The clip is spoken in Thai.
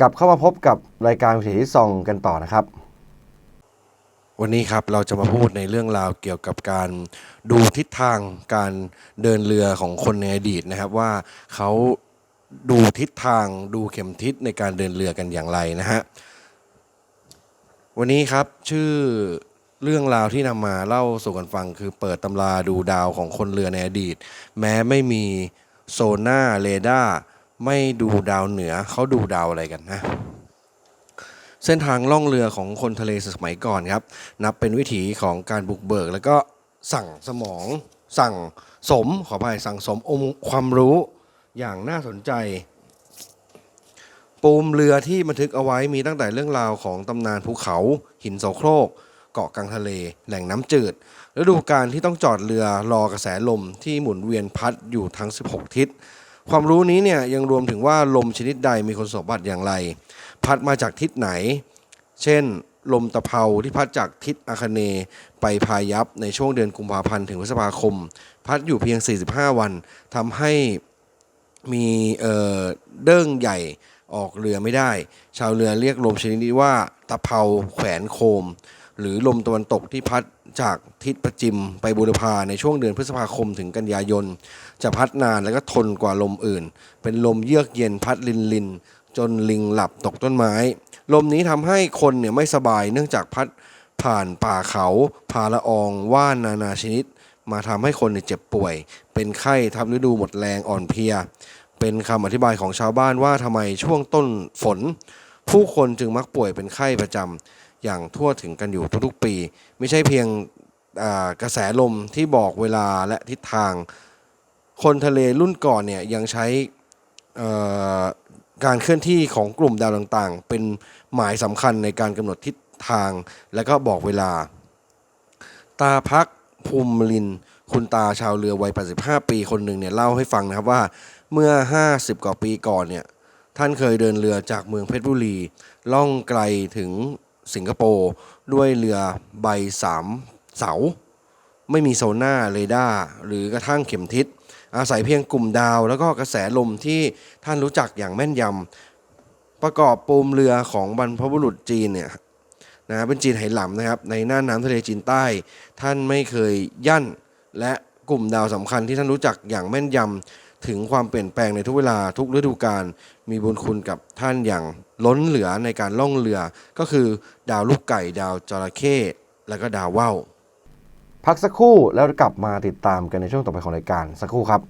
กลับเข้ามาพบกับรายการวิถีที่ซองกันต่อนะครับ วันนี้ครับเราจะมาพูดในเรื่องราวเกี่ยวกับการดูทิศทางการเดินเรือของคนในอดีตนะครับว่าเขาดูทิศทางดูเข็มทิศในการเดินเรือกันอย่างไรนะฮะวันนี้ครับชื่อเรื่องราวที่นำมาเล่าสู่กันฟังคือเปิดตำราดูดาวของคนเรือในอดีต แม้ไม่มีโซน่าเรดาร์ ไม่ดูดาวเหนือเขาดูดาวอะไรกันนะ เส้นทางล่องเรือของคนทะเลสมัยก่อนครับ นับเป็นวิถีของการบุกเบิก แล้วก็สั่งสมองสั่งสมขออภัยสั่งสมองค์ความรู้อย่างน่าสนใจ ปูมเรือที่บันทึกเอาไว้มีตั้งแต่เรื่องราวของตำนานภูเขา หินโสโครก เกาะกลางทะเล แหล่งน้ำจืดฤดูการที่ต้องจอดเรือรอกระแสลมที่หมุนเวียนพัดอยู่ทั้ง 16 ทิศ ความรู้นี้เนี่ยยังรวมถึงว่าลมชนิดใดมีคุณสมบัติอย่างไร พัดมาจากทิศไหน เช่น ลมตะเภาที่พัดจากทิศอาคเนย์ไปพายัพในช่วงเดือนกุมภาพันธ์ถึงพฤษภาคม พัดอยู่เพียง 45 วันทำให้มีเออเด้งใหญ่ออกเรือไม่ได้ ชาวเรือเรียกลมชนิดนี้ว่าตะเภาแขวนโคม หรือลมตะวันตกที่พัดจากทิศประจิมไปบูรพาในช่วงเดือนพฤษภาคมถึงกันยายน จะพัดนานและก็ทนกว่าลมอื่น เป็นลมเยือกเย็นพัดลินลิน จนลิงหลับตกต้นไม้ ลมนี้ทำให้คนเนี่ยไม่สบายเนื่องจากพัดผ่านป่าเขาพาละอองว่านนานาชนิด มาทำให้คนเนี่ยเจ็บป่วย เป็นไข้ทับฤดูหมดแรงอ่อนเพลีย เป็นคำอธิบายของชาวบ้านว่าทำไมช่วงต้นฝน ผู้คนจึงมักป่วยเป็นไข้ประจำ อย่างทั่วถึงกันอยู่ทุกๆปี ไม่ใช่เพียงกระแสลมที่บอกเวลาและทิศทาง คนทะเลรุ่นก่อนเนี่ยยังใช้การเคลื่อนที่ของกลุ่มดาวต่างๆ เป็นหมายสำคัญในการกำหนดทิศทางและก็บอกเวลา ตาพักภูมิลิน คุณตาชาวเรือวัย 85 ปีคนหนึ่งเนี่ยเล่าให้ฟังนะครับว่าเมื่อ 50 กว่าปีก่อนเนี่ยท่านเคยเดินเรือจากเมืองเพชรบุรี ล่องไกลถึง สิงคโปร์ด้วยเรือใบสามเสา ไม่มีโซน่าเรดาร์หรือกระทั่งเข็มทิศ อาศัยเพียงกลุ่มดาว แล้วก็กระแสลมที่ท่านรู้จักอย่างแม่นยำประกอบปูมเรือของบรรพบุรุษจีนเนี่ยนะเป็นจีนไหหลำนะครับ ในหน่าน้ำทะเลจีนใต้ ท่านไม่เคยยั่นและกลุ่มดาวสำคัญที่ท่านรู้จักอย่างแม่นยำ ถึงความเปลี่ยนแปลงในทุกเวลาทุกฤดูกาลมีบุญคุณกับท่านอย่างล้นเหลือในการล่องเรือ ก็คือดาวลูกไก่ ดาวจระเข้และก็ดาวว่าวพักสักครู่แล้วกลับมาติดตามกันในช่วงต่อไปของรายการสักครู่ครับ